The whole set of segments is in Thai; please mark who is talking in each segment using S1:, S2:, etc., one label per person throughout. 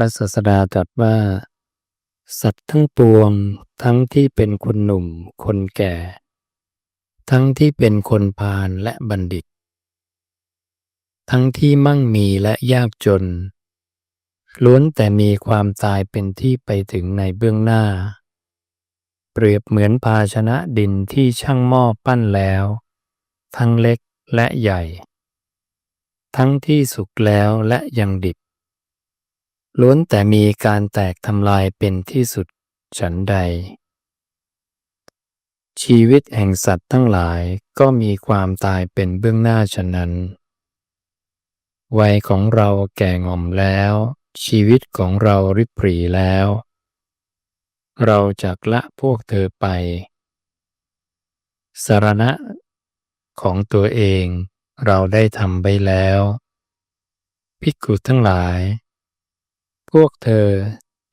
S1: ระศาสดาตรัสว่า สัตว์ทั้งปวง ทั้งที่เป็นคนหนุ่ม คนแก่ ทั้งที่เป็นคนพาลและบัณฑิต ทั้งที่มั่งมีและยากจน ล้วนแต่มีความตายเป็นที่ไปถึงในเบื้องหน้า เปรียบเหมือนภาชนะดินที่ช่างหม้อปั้นแล้ว ทั้งเล็กและใหญ่ ทั้งที่สุกแล้วและยังดิบ ล้วนแต่มีการแตกทำลายเป็นที่สุดฉันใด ชีวิตแห่งสัตว์ทั้งหลายก็มีความตายเป็นเบื้องหน้าฉะนั้น วัยของเราแก่ง่อมแล้ว ชีวิตของเราริบหรี่แล้ว เราจะละพวกเธอไป สารณะของตัวเองเราได้ทำไปแล้ว ภิกขุทั้งหลาย พวกเธอ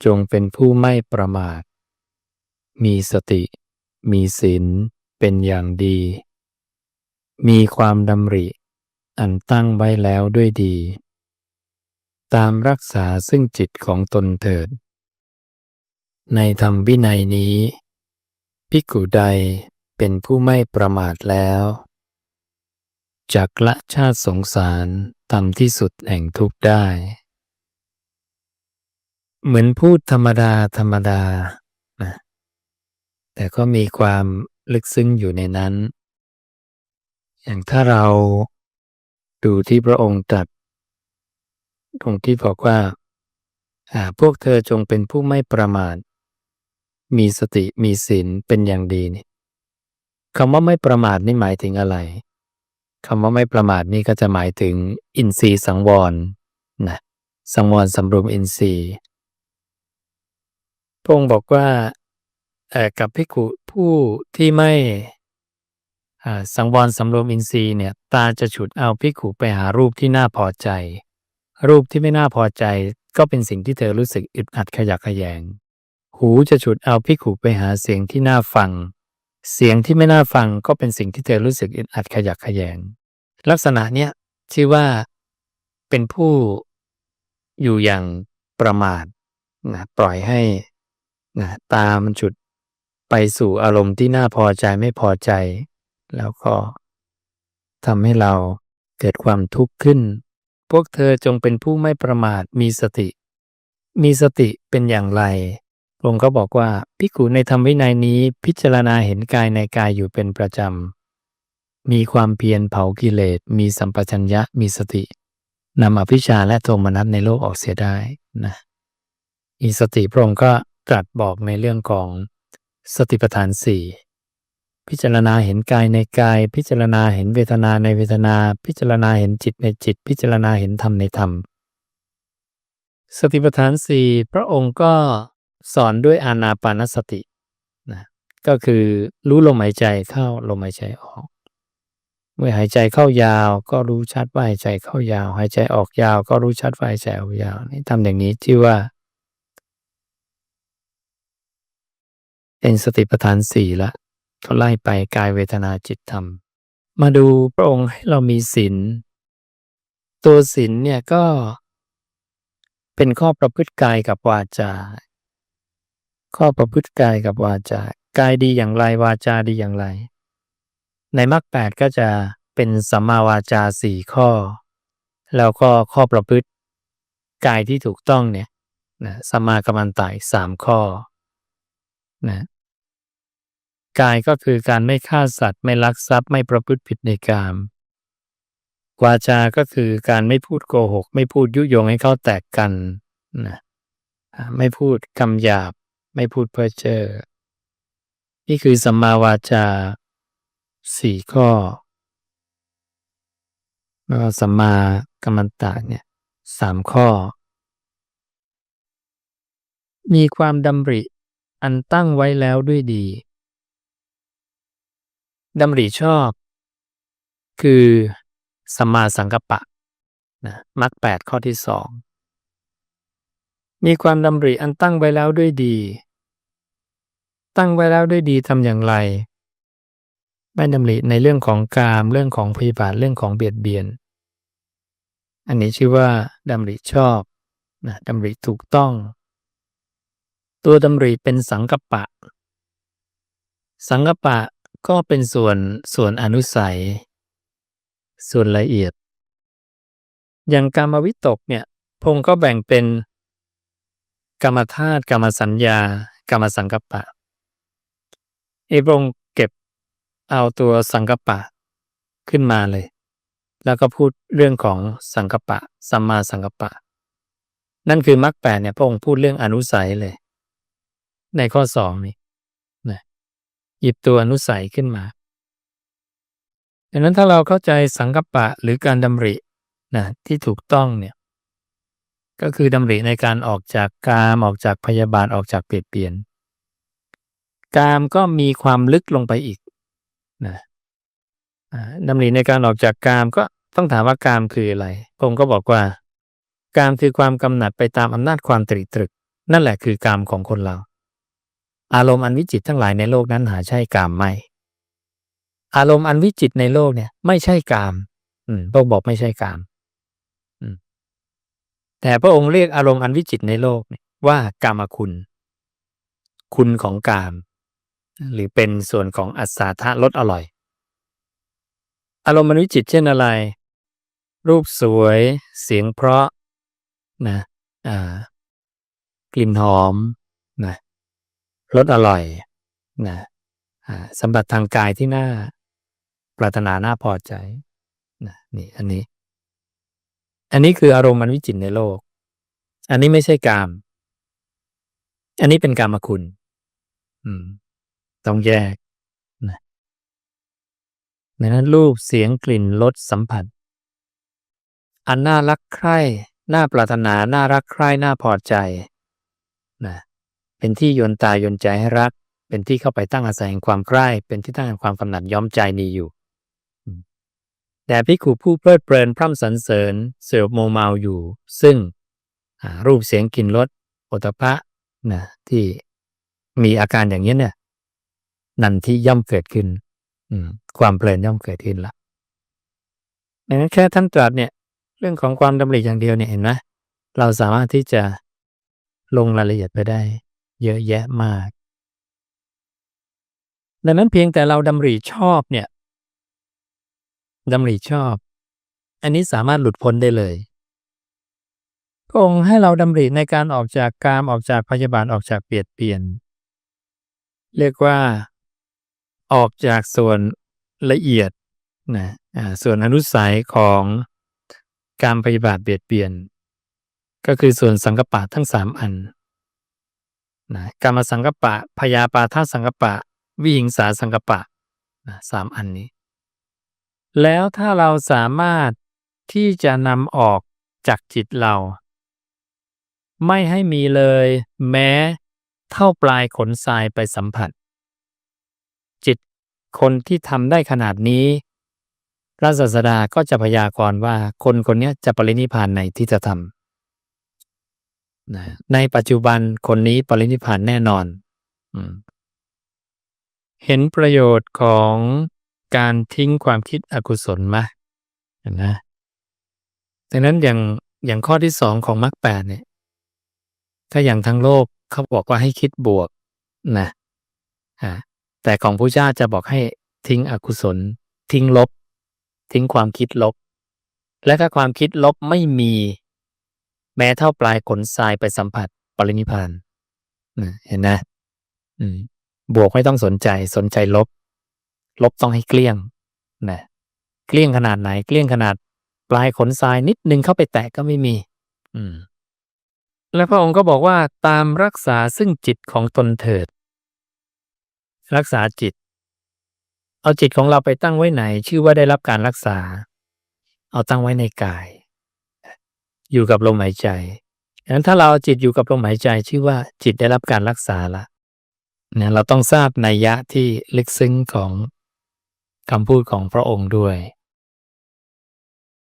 S1: จงเป็นผู้ไม่ประมาท มีสติ มีศีลเป็นอย่างดี มีความดำริ อันตั้งไว้แล้วด้วยดี ตามรักษาซึ่งจิตของตนเถิด ในธรรมวินัยนี้ภิกุใดเป็นผู้ไม่ประมาทแล้วจักละชาติสงสารทำที่สุดแห่งทุกข์ได้ เหมือนพูดธรรมดาธรรมดานะแต่ก็มีความลึกซึ้งอยู่ในนั้น อย่างถ้าเราดูที่พระองค์ตรัสตรงที่บอกว่าพวกเธอจงเป็นผู้ไม่ประมาท มีสติมีศีลเป็นอย่างดีนี่คำว่าไม่ประมาทนี่หมายถึงอะไรคำว่าไม่ประมาทนี่ก็จะหมายถึงอินทรีย์สังวรนะสังวรสำรวมอินทรีย์ พระองค์บอกว่ากับพิกุผู้ที่ไม่สังวรสำรวมอินทรีย์เนี่ยตาจะฉุดเอาพิกุไปหารูปที่น่าพอใจ รูปที่ไม่น่าพอใจก็เป็นสิ่งที่เธอรู้สึกอึดอัดขยักขยง หูจะฉุดเอาพิกุไปหาเสียงที่น่าฟัง เสียงที่ไม่น่าฟังก็เป็นสิ่งที่เธอรู้สึกอึดอัดขยักขยง ลักษณะเนี้ยชื่อว่าเป็นผู้อยู่อย่างประมาทนะปล่อยให้ นะตามันจุดไปสู่อารมณ์ที่น่าพอใจไม่พอใจ แล้วก็ทำให้เราเกิดความทุกข์ขึ้น พวกเธอจงเป็นผู้ไม่ประมาทมีสติ มีสติเป็นอย่างไรพระองค์ก็บอกว่าพิกูในธรรมวินัยนี้พิจารณาเห็นกายในกายอยู่เป็นประจำ มีความเพียรเผากิเลส มีสัมปชัญญะมีสตินำอภิชาและโทมนัสในโลกออกเสียได้นะอีสติพระองค์ก็ ตรัสบอกในเรื่องของสติปัฏฐานสี่พิจารณาเห็นกายในกาย พิจารณาเห็นเวทนาในเวทนา พิจารณาเห็นจิตในจิต พิจารณาเห็นธรรมในธรรม สติปัฏฐานสี่พระองค์ก็สอนด้วยอานาปานสตินะก็คือรู้ลมหายใจเข้าลมหายใจออก เมื่อหายใจเข้ายาวก็รู้ชัดว่าหายใจเข้ายาว หายใจออกยาว ก็รู้ชัดว่าหายใจออกยาวนี่ทำอย่างนี้ที่ว่า เป็นสติปัฏฐานสี่ละเขาไล่ไปกายเวทนาจิตธรรม มาดูพระองค์ให้เรามีศีลตัวศีลเนี่ยก็เป็นข้อประพฤติกายกับวาจา ข้อประพฤติกายกับวาจา กายดีอย่างไรวาจาดีอย่างไร ในมรรคแปดก็จะเป็นสัมมาวาจาสี่ข้อ แล้วก็ข้อประพฤติกายที่ถูกต้องเนี่ยนะสัมมากัมมันตายสามข้อนะ กายก็คือการไม่ฆ่าสัตว์ ไม่ลักทรัพย์ไม่ประพฤติผิดในกามวาจาก็คือการไม่พูดโกหก ไม่พูดยุยงให้เขาแตกกันนะไม่พูดคำหยาบ ไม่พูดเพ้อเจ้อนี่คือสัมมาวาจาสี่ข้อแล้วก็สัมมากัมมันตะเนี่ยสามข้อ มีความดำริอันตั้งไว้แล้วด้วยดี ดำริชอบ คือสัมมาสังกัปปะนะมรรคแปดข้อที่สองมีความดำริอันตั้งไว้แล้วด้วยดี ตั้งไว้แล้วด้วยดีทำอย่างไรไม่ดำริในเรื่องของกามเรื่องของพยาบาทเรื่องของเบียดเบียน อันนี้ชื่อว่าดำริชอบนะดำริถูกต้อง ตัวดำริเป็นสังกปะ สังกปะ ก็เป็นส่วนส่วนอนุสัย ส่วนละเอียด อย่างกรรมวิตกเนี่ยพงศ์ก็แบ่งเป็น กรรมธาตุกรรมสัญญา กรรมสังกัปปะเอพงค์เก็บเอาตัวสังกัปปะขึ้นมาเลย แล้วก็พูดเรื่องของสังกัปปะสัมมาสังกัปปะ นั่นคือมรรคแปดเนี่ยพระองค์พูดเรื่องอนุสัยเลย ในข้อสองนี่ หยิบตัวอนุสัยขึ้นมาดังนั้นถ้าเราเข้าใจสังกัปปะหรือการดำรินะที่ถูกต้องเนี่ยก็คือดำริในการออกจากกามออกจากพยาบาทออกจากเปลี่ยนเปลี่ยนกามก็มีความลึกลงไปอีกนะดำริในการออกจากกามก็ต้องถามว่ากามคืออะไร ผมก็บอกว่า กามคือความกำหนัดไปตามอำนาจความตรีตรึก นั่นแหละคือกามของคนเรา อารมณ์อันวิจิตทั้งหลายในโลกนั้นหาใช่กามไม่ อารมณ์อันวิจิตในโลกเนี่ย ไม่ใช่กาม อืมพระองค์บอกไม่ใช่กามอืมแต่พระองค์เรียกอารมณ์อันวิจิตในโลกว่ากามคุณ คุณของกาม หรือเป็นส่วนของอัศาธารสอร่อย อารมณ์มันวิจิตเช่นอะไร รูปสวย เสียงเพราะนะ อ่ากลิ่นหอมนะ รสอร่อยนะสัมผัสทางกายที่น่าปรารถนาน่าพอใจนะนี่อันนี้ อันนี้คืออารมณ์มันวิจิตในโลก อันนี้ไม่ใช่กาม อันนี้เป็นกามคุณ อืม ต้องแยกนะดังนั้นรูปเสียงกลิ่นรสสัมผัส อันน่ารักใคร่น่าปรารถนาน่ารักใคร่น่าพอใจ เป็นที่โยนตาโยนใจให้รัก เป็นที่เข้าไปตั้งอาศัยแห่งความใคร่เป็นที่ตั้งแห่งความกำหนัดย้อมใจนี้อยู่แต่พิคูผู้เพลิดเพลินพร่ำสรรเสริญเสพโมเมาอยู่ ซึ่งรูปเสียงกลิ่นรสโอตพะนะที่มีอาการอย่างนี้เนี่ย นันที่ย่อมเกิดขึ้นความเพลินย่อมเกิดขึ้นละดังนั้นแค่ท่านตรัสเนี่ย เรื่องของความดำริอย่างเดียวเนี่ยเห็นไหมเราสามารถที่จะลงรายละเอียดไปได้ เยอะแยะมาก ดังนั้นเพียงแต่เราดำริชอบเนี่ยดำริชอบ อันนี้สามารถหลุดพ้นได้เลยพระองค์ให้เราดำริในการออกจากกามออกจากพยาบาทออกจากเปลียดเปลี่ยน เรียกว่าออกจากส่วนละเอียดนะส่วนอนุสัยของการปฏิบัติเบียดเบียน ก็คือส่วนสังกปะทั้งสามอัน นะกรรมสังกปะพยาปาทสังกปะ วิหิงสาสังกปะนะสามอันนี้ แล้วถ้าเราสามารถที่จะนำออกจากจิตเรา ไม่ให้มีเลยแม้เท่าปลายขนทรายไปสัมผัส จิตคนที่ทำได้ขนาดนี้พระศาสดาก็จะพยากรณ์ว่าคนคนนี้จะปรินิพพานในที่จะทำ นะในปัจจุบันคนนี้ปรินิพานแน่นอนอเห็นประโยชน์ของการทิ้งความคิดอกุศลไหมนนะดังนั้นอย่างอย่างข้อที่สองของมรรคแปดเนี่ย ถ้าอย่างทั้งโลกเขาบอกว่าให้คิดบวกนะฮะแต่ของพระเจ้าจะบอกให้ทิ้งอกุศล ทิ้งลบ ทิ้งความคิดลบ และถ้าความคิดลบไม่มี แม้เท่าปลายขนทรายไปสัมผัสปรินิพานนะเห็นนะอืมบวกไม่ต้องสนใจสนใจลบ ลบต้องให้เกลี้ยงนะเกลี้ยงขนาดไหน เกลี้ยงขนาด ปลายขนทรายนิดนึงเข้าไปแตะก็ไม่มี อืม และพระองค์ก็บอกว่าตามรักษาซึ่งจิตของตนเถิด รักษาจิต เอาจิตของเราไปตั้งไว้ไหน ชื่อว่าได้รับการรักษา เอาตั้งไว้ในกาย อยู่กับลมหายใจดังนั้นถ้าเราเอาจิตอยู่กับลมหายใจชื่อว่าจิตได้รับการรักษาละเนี่ยเราต้องทราบนัยยะที่ลึกซึ้งของคำพูดของพระองค์ด้วย